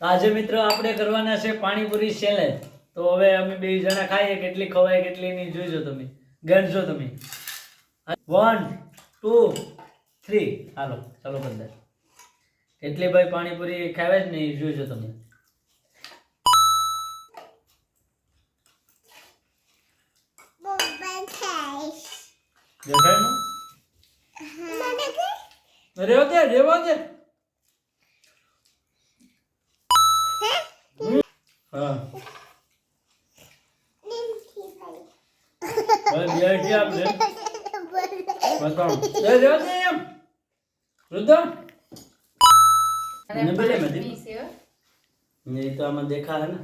તો આજે મિત્રો આપણે કરવાના છે પાણીપુરી સેલેજ તો હવે અમે બે જણા ખાઈએ કેટલી ખવાય કેટલી નહીં જોઈજો તમે. ગણજો તમે. વન ટુ થ્રી હાલો ચાલો કરી કેટલી ભાઈ પાણીપુરી ખાવે જ નહીં જોઈજો તમે. દેખાય ને? રેવા દે રેવા દે હમ. હા તો આમાં દેખાય ને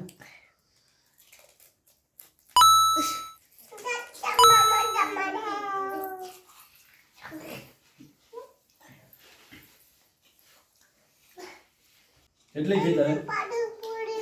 કેટલી છે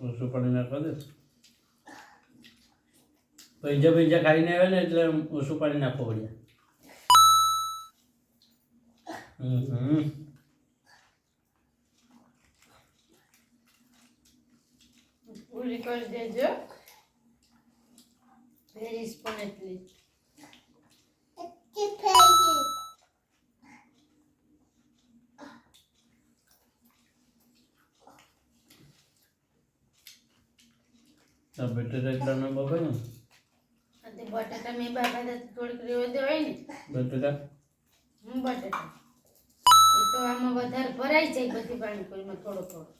ઓછું પાણી નાખવા દે પૈજા પૈજા ખાઈને આવે ને એટલે ઓછું પાણી નાખવું પડે હમ પૂરી કરી દેજો. વેરી સ્પૂન એટલી આ બટેટા એટલા ના બગાડ ને અને બટાટા મેં બાપા થોડીક રેવા દેવાય ને બટેટા હું બટાટા એ તો આમાં વધારે ભરાઈ જાય બધી પાણીપુરીમાં થોડો થોડો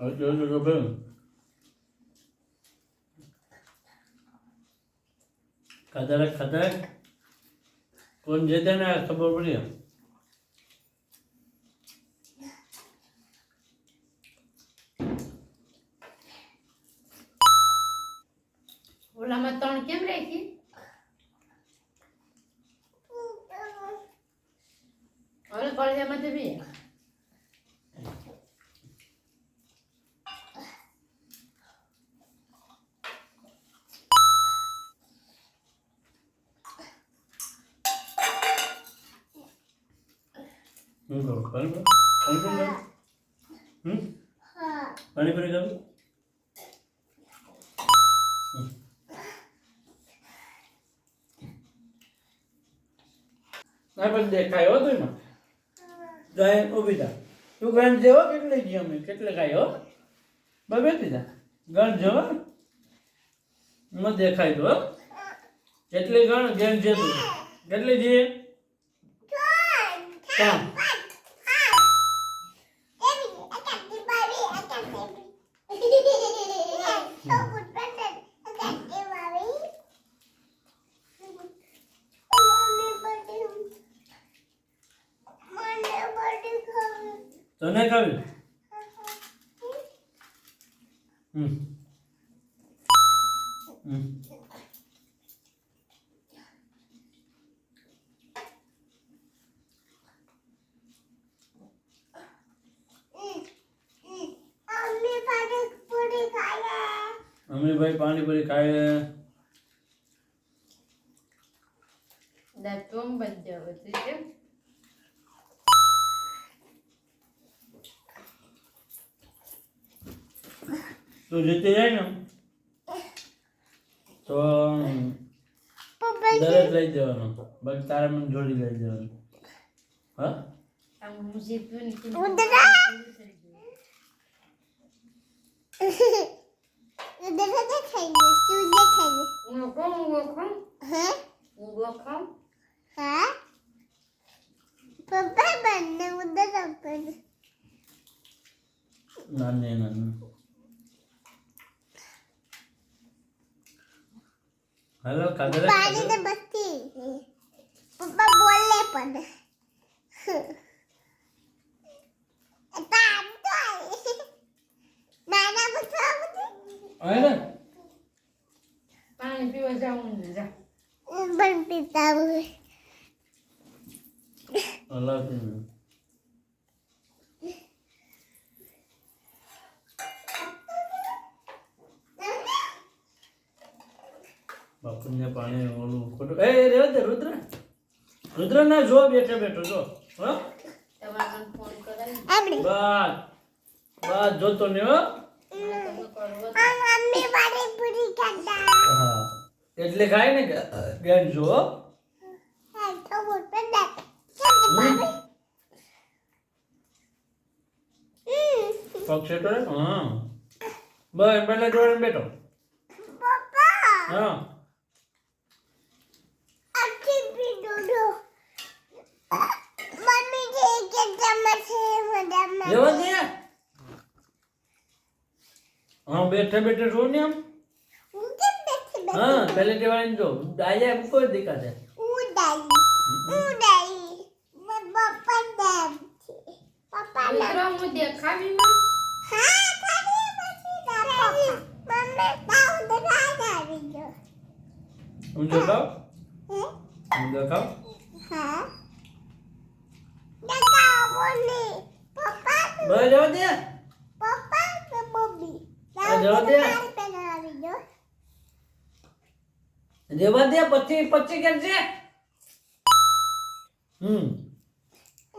હવે જોજો તો ભાઈ ખતરક ખતરક કોણ જેતે ને આ ખબર પડી એમ. ત્રણ કેમ રાખી હવે તો બે પાણી ભરી હમ ના પણ દેખાયો હો તું એમાં જાય ઊભી થા. તું ગણ જેવો કેટલે જી અમે કેટલે ખાયો બબે દીધા ગણ જો હો. ન દેખાય તો. કેટલી ગણ? જેમ છે તું કેટલી જી ત્રણ. તને કહ્યું હમ હમ અમે ભાઈ પાણીપુરી ખાઈએ દાંત તો આમ બંધ જાવ બધી તું જતી જાય ને? તો દરેક લઈ જવાનું. બસ તારે મને જોડી લઈ જવાનું. હા? ಹಲೋ ಕನ್ನಡ ಪಾಡಿದ ಬಸ್ತಿ ಪಪ್ಪ ಬೋಲ್ಲೆ ಪದ બાપુને પાણી ઓલું ખોટું. એ રેવત રુદ્ર રુદ્ર. ના જો બેઠે બેઠો જો. બસ બસ જોતો ને હો. એટલે ખાય ને બેન જો હો. હા તો હા. બસ પેલા જોડે બેઠો. હા. મજામાં રેવા દે હા બેઠે બેઠે જો ને આમ હું કેમ બેઠી બેઠી હા પહેલે ટેવાળીને જો ડાયા ઉપર દેખાશે ઉડાઈ ઉડાઈ મત પપ્પા દેમ છે પપ્પા ના મિત્રો હું દેખાવી માં હા ખાલી પછી ના પપ્પા મમ્મી તાવ દરા આવી ગયો હું દેખાવ હે હું દેખાવ બસ જવા દે પપ્પા ને મમ્મી આ જવા દે. પેલા આવી ગયો રેવા દે પછી પછી કેમ છે હમ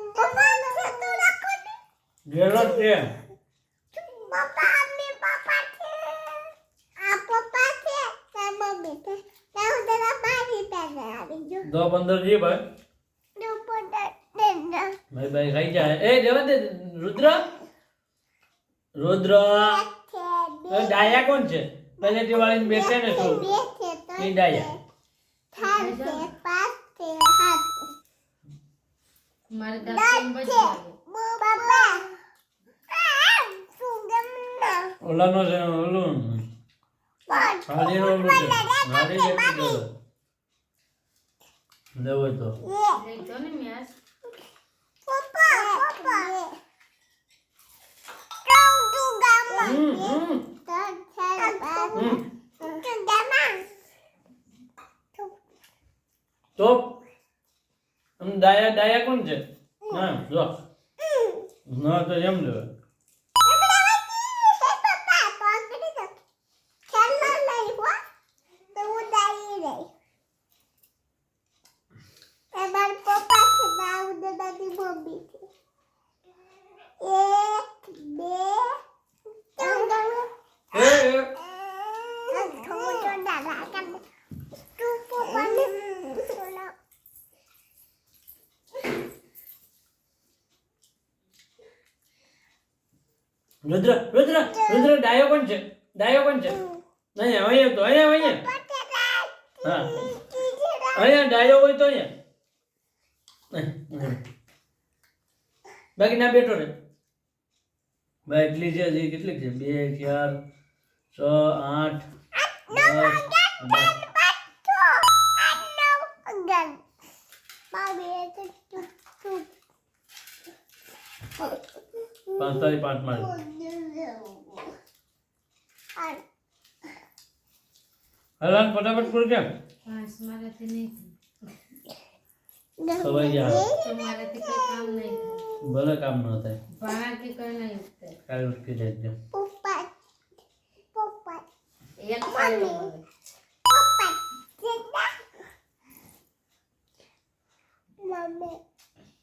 પપ્પા ને તો રાખો ને ગેલો છે પપ્પા મમ્મી પપ્પા છે આ પપ્પા છે ને મમ્મી છે ને હું તેના પાણી પેલા આવી ગયો દો પંદર જી ભાઈ ને પોતા દેના ભાઈ ભાઈ ખાઈ જાય એ જવા દે. રુદ્ર? રુદ્ર. એ ડાયા કોણ છે? પહેલે ટેવાળીને બેસે ને શું? તો એ ડાયા. ઓલાનો છે ઓલું. ઓલું છે. જેટલું તો. તો આમ ડાયા ડાયા કોણ છે હા જો ના તો એમ લેવાય રુદ્ર રુદ્ર રુદ્ર ડાયો કોણ છે ડાયો કોણ છે અહીંયા અહીંયા તો અહીંયા અહીંયા હા અહીંયા ડાયો હોય તો અહીંયા બાકી ના બેઠો રે ભાઈ એટલી છે હજી કેટલી છે બે ચાર છ આઠ દસ Pantai साढ़े पाँच मारे हलान फटाफट कर क्या Papa. Mami. Papa. Mami.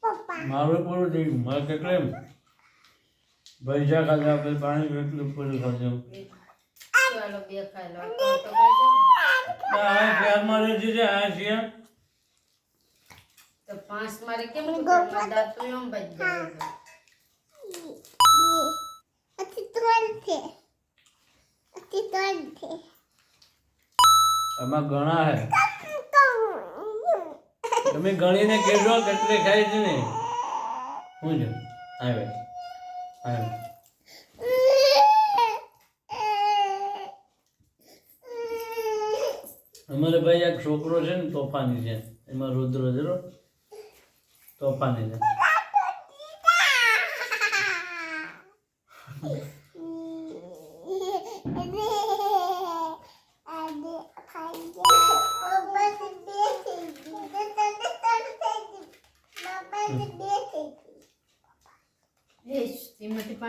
Papa. Mami. Papa. Mami. Papa. Mami. Papa. Mami. Papa. Mami. Papa. Mami. Papa. Papa. Papa. Mami. Papa. Mami. Papa. Mami. Papa. Mami. પૈસા ખાધા પછી પાણી કેટલું પૂરું ખાજો ચાલો બે ખાઈ લો. તો તો આ ચાર મારે જે છે આ છે તો પાંચ મારે કેમ દાંત તો એમ ઘણા હે. તમે ગણીને કહેજો કેટલે ખાય છે ને. હું જો આવે. અમારે ભાઈ એક છોકરો છે ને તોફાની છે એમાં રુદ્ર જરો તોફાની છે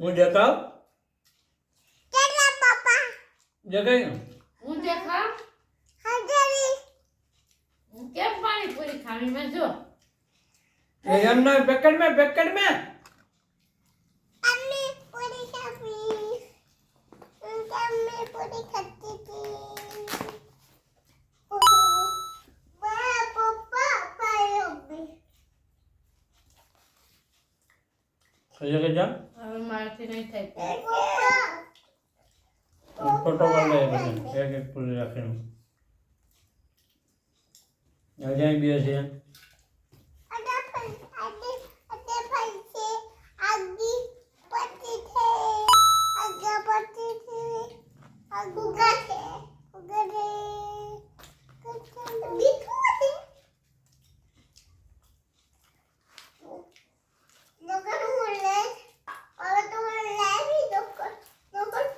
હું દેખાવ દેખાય ને હું દેખાવ હું કેમ પાણીપુરી ખાવી મેં જો એ એમ ના પેકેટ में પેકેટ में ખાઈ શકે જા હવે મારાથી નહીં થાય. ફોટો પાડે પછી એક એક પૂરી રાખીને. અજાય બી છે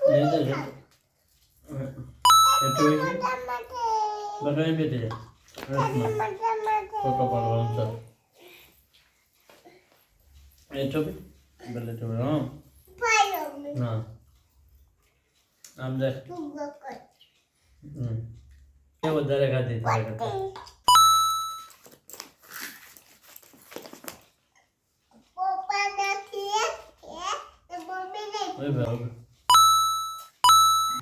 લઈ તો છે એટલું હોય છે પાડવાનું છે. એ બી ભલે તો હા. આમ દે. એ વધારે ખાધી કરતા. પપ્પા